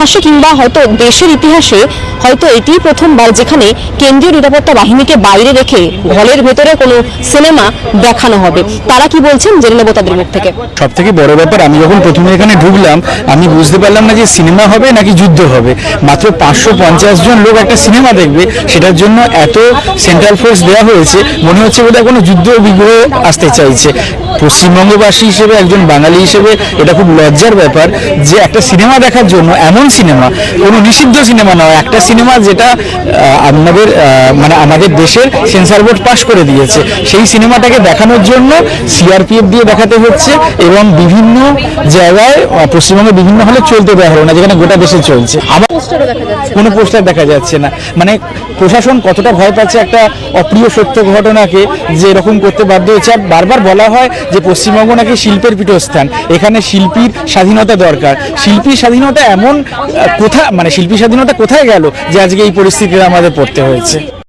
ইতিহাসে কিংবা হয়তো দেশের ইতিহাসে হয়তো এটি প্রথমবার যেখানে কেন্দ্রীয় নিরাপত্তা বাহিনীকে বাইরে রেখে হলের ভেতরে কোনো সিনেমা দেখানো হবে। তারা কি বলছেন? জেনে নেব তাদের মুখ থেকে। সব থেকে বড় ব্যাপার, আমি যখন প্রথমে এখানে ঢুকলাম, আমি বুঝতে পারলাম না যে সিনেমা হবে নাকি যুদ্ধ হবে। মাত্র পাঁচশো পঞ্চাশ জন লোক একটা সিনেমা দেখবে, সেটার জন্য এত সেন্ট্রাল ফোর্স দেওয়া হয়েছে, মনে হচ্ছে বোধহয় কোনো যুদ্ধ বিগ্রহ আসতে চাইছে। পশ্চিমবঙ্গবাসী হিসেবে, একজন বাঙালি হিসেবে, এটা খুব লজ্জার ব্যাপার যে একটা সিনেমা দেখার জন্য এমন সিনেমা কোনো নিষিদ্ধ সিনেমা নয়। একটা সিনেমা যেটা আপনাদের মানে আমাদের দেশের সেন্সার বোর্ড পাশ করে দিয়েছে। সেই সিনেমাটাকে দেখানোর জন্য সিআরপিএফ দিয়ে দেখাতে হচ্ছে এবং বিভিন্ন জায়গায় পশ্চিমবঙ্গে বিভিন্ন হলে চলতে দেওয়া হলো না যেখানে গোটা দেশে চলছে। আবার কোনো পোস্টার দেখা যাচ্ছে না। মানে প্রশাসন কতটা ভয় পাচ্ছে একটা অপ্রিয় সত্য ঘটনাকে যে এরকম করতে বাধ্য হয়েছে। আর বারবার বলা হয় যে পশ্চিমবঙ্গ নাকি শিল্পের পীঠস্থান। এখানে শিল্পীর স্বাধীনতা দরকার। শিল্পীর স্বাধীনতা এমন আহ, কোথা মানে শিল্পী স্বাধীনতা কোথায় গেল যে আজকে এই পরিস্থিতিতে আমাদের পড়তে হয়েছে?